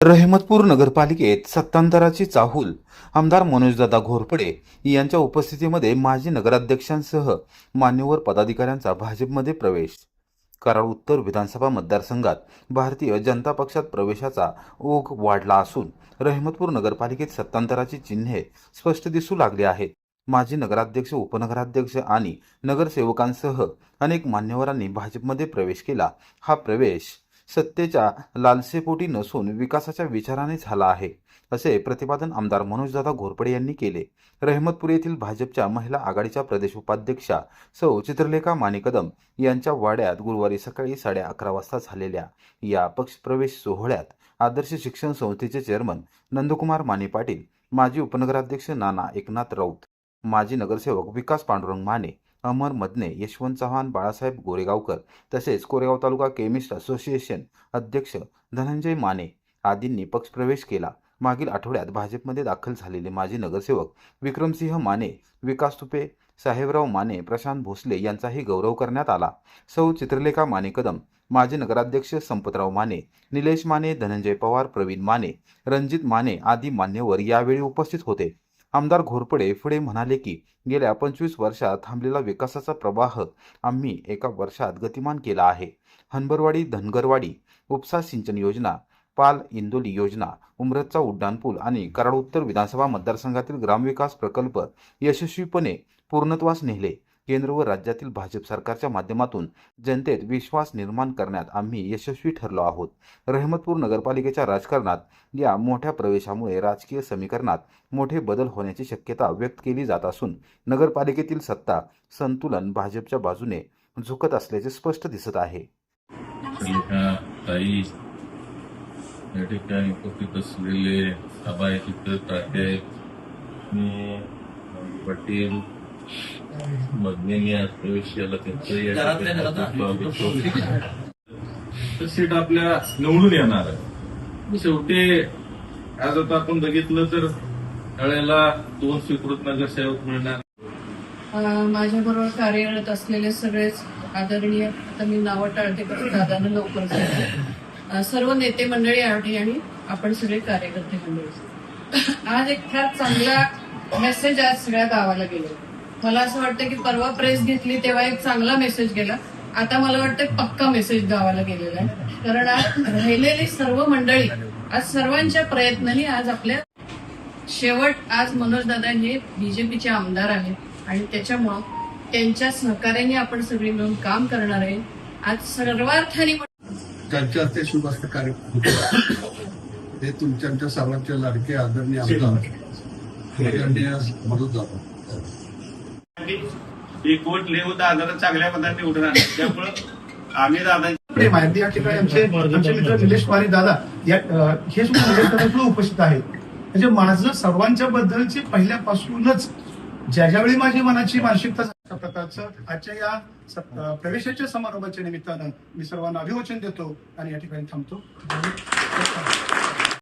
रहमतपूर नगरपालिकेत सत्तांतराची चाहूल. आमदार मनोजदादा घोरपडे यांच्या उपस्थितीमध्ये माजी नगराध्यक्षांसह मान्यवर पदाधिकाऱ्यांचा भाजपमध्ये प्रवेश. कराड उत्तर विधानसभा मतदारसंघात भारतीय जनता पक्षात प्रवेशाचा ओघ वाढला असून रहमतपूर नगरपालिकेत सत्तांतराची चिन्हे स्पष्ट दिसू लागली आहेत. माजी नगराध्यक्ष उपनगराध्यक्ष आणि नगरसेवकांसह अनेक मान्यवरांनी भाजपमध्ये प्रवेश केला. हा प्रवेश सत्तेच्या लालसेपोटी नसून विकासाच्या विचाराने झाला आहे असे प्रतिपादन आमदार मनोजदादा घोरपडे यांनी केले. रहमतपूर येथील भाजपच्या महिला आघाडीच्या प्रदेश उपाध्यक्षा सौ चित्रलेखा मानेकदम यांच्या वाड्यात गुरुवारी सकाळी साडे अकरा वाजता झालेल्या या पक्षप्रवेश सोहळ्यात आदर्श शिक्षण संस्थेचे चेअरमन नंदकुमार माने पाटील माजी उपनगराध्यक्ष नाना एकनाथ राऊत माजी नगरसेवक विकास पांडुरंग माने अमर मदने यशवंत चव्हाण बाळासाहेब गोरेगावकर तसेच कोरेगाव तालुका केमिस्ट असोसिएशन अध्यक्ष धनंजय माने आदींनी पक्षप्रवेश केला. मागील आठवड्यात भाजपमध्ये दाखल झालेले माजी नगरसेवक विक्रमसिंह माने विकास तुपे साहेबराव माने प्रशांत भोसले यांचाही गौरव करण्यात आला. सौ चित्रलेखा माने कदम माजी नगराध्यक्ष संपतराव माने निलेश माने धनंजय पवार प्रवीण माने रणजित माने आदी मान्यवर यावेळी उपस्थित होते. आमदार घोरपडे पुढे म्हणाले की गेल्या पंचवीस वर्षात थांबलेला विकासाचा प्रवाह आम्ही एका वर्षात गतिमान केला आहे. हनबरवाडी धनगरवाडी उपसा सिंचन योजना पाल इंदोली योजना उमरतचा उड्डाणपूल आणि कराड उत्तर विधानसभा मतदारसंघातील ग्रामविकास प्रकल्प यशस्वीपणे पूर्णत्वास नेले. केंद्र व राज्यातील भाजप सरकारच्या माध्यमातून जनतेत विश्वास निर्माण करण्यात आम्ही यशस्वी ठरलो आहोत. रहमतपूर नगरपालिकेच्या राजकारणात या मोठ्या प्रवेशामुळे राजकीय समीकरणात मोठे बदल होण्याची शक्यता व्यक्त केली जात असून नगरपालिकेतील सत्ता संतुलन भाजपच्या बाजूने झुकत असल्याचे स्पष्ट दिसत आहे. या ठिकाणी उपस्थित असलेले मी पाटील त्यांचं ठिकाणी तर सीट आपल्या निवडून येणार आहे शेवटी आज आता आपण बघितलं तर त्यावेळेला दोन स्वीकृत नगरसेवक मिळणार माझ्या बरोबर कार्यरत असलेले सगळेच आदरणीय आता मी नावं टाळते पण दादानं लवकर सर्व नेते मंडळी आणि आणि आपण सगळे कार्यकर्ते मंडळी आज एक फार चांगला मेसेज आज सगळ्या गावाला गेलो मला असं वाटतं की परवा प्रेस घेतली तेव्हा एक चांगला मेसेज गेला. आता मला वाटतं पक्का मेसेज गावाला गेलेला आहे. कारण आज राहिलेली सर्व मंडळी आज सर्वांच्या प्रयत्नांनी आज आपल्या शेवट आज मनोज दादा हे बीजेपीचे आमदार आहेत. आणि त्याच्यामुळं त्यांच्या सहकार्याने आपण सगळी मिळून काम करणार आहे. आज सर्वार्थाने त्यांच्या ते शुभ कार्य ते तुमच्या आमच्या सर्वांचे लाडके आदरणीय आमदार. आदरणीय मदत जातात एक वोट लिहू दादा चांगल्या पदाने निवडून आणले त्यामुळं आम्ही दादा प्रेम आहे या ठिकाणी आमचे आमचे मित्र निलेश कुमारी दादा या अ, हे सुद्धा निलेश दादा सुद्धा उपस्थित आहेत. म्हणजे माझं सर्वांच्या बद्दलची पहिल्यापासूनच ज्या ज्यावेळी माझी मनाची मानसिकता अशा प्रकारचं आजच्या या प्रवेशाच्या समारोहाच्या निमित्तानं मी सर्वांना अभिवचन देतो आणि या ठिकाणी थांबतो.